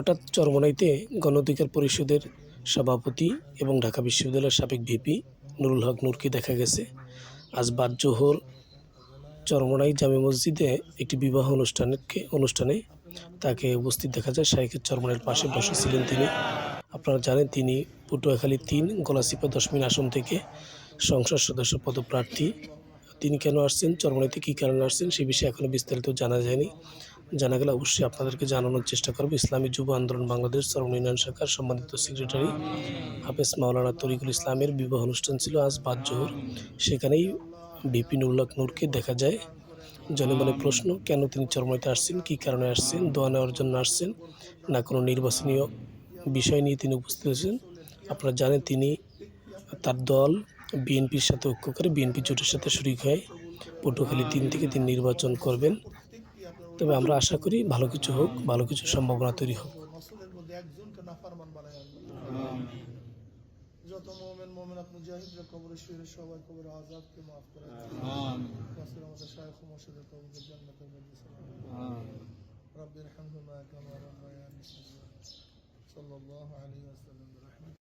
হঠাৎ চরমনাইতে গণ অধিকার পরিষদের সভাপতি এবং ঢাকা বিশ্ববিদ্যালয়ের সাবেক ভিপি নুরুল হক নূরকে দেখা গেছে। আজ বাদ জোহর চরমনাই জামে মসজিদে একটি বিবাহ অনুষ্ঠানকে, অনুষ্ঠানে তাকে উপস্থিত দেখা যায়। শাইখের চরমনাইয়ের পাশে বসেছিলেন তিনি। আপনারা জানেন, তিনি পটুয়াখালী তিন গলাচিপা দশমিন আসন থেকে সংসদ সদস্য, পদপ্রার্থী। তিনি কেন আসছেন, চরমনাইতে কী কারণে আসছেন, সে বিষয়ে এখনও বিস্তারিত জানা যায়নি। জানা গেলে অবশ্যই আপনাদেরকে জানানোর চেষ্টা করব। ইসলামী যুব আন্দোলন বাংলাদেশ চরম ইউনিয়ন শাখার সম্মানিত সেক্রেটারি হাফেজ মাওলানা তরিকুল ইসলামের বিবাহ অনুষ্ঠান ছিল আজ বাদ জোহর। সেখানেই বিপিন উল্লাহ নূরকে দেখা যায়। জনমনে প্রশ্ন, কেন তিনি চরমাইতে আসছেন, কী কারণে আসছেন, দোয়া নেওয়ার জন্য আসছেন, না কোনো নির্বাচনীয় বিষয় নিয়ে তিনি উপস্থিত হয়েছেন? আপনারা জানেন তিনি তার দল বিএনপির সাথে ঐক্য করে বিএনপি জোটের সাথে শরিক হয়। পটুয়াখালী তিন থেকে তিনি নির্বাচন করবেন। তবে আমরা আশা করি ভালো কিছু হোক ভালো কিছু সম্ভাবনা তৈরি হোক। যত মোমেন মোমেনাত মুজাহিদরা কবরে শুয়ে সবাই কবরে মাফ করে নাসির আমাদের শায়খ মুর্শিদের কবরে জান্নাতের মধ্যে রব্বির হামহুমা কামা রাব্বায়ানি সাল্লাল্লাহু আলাইহি ওয়াসাল্লাম।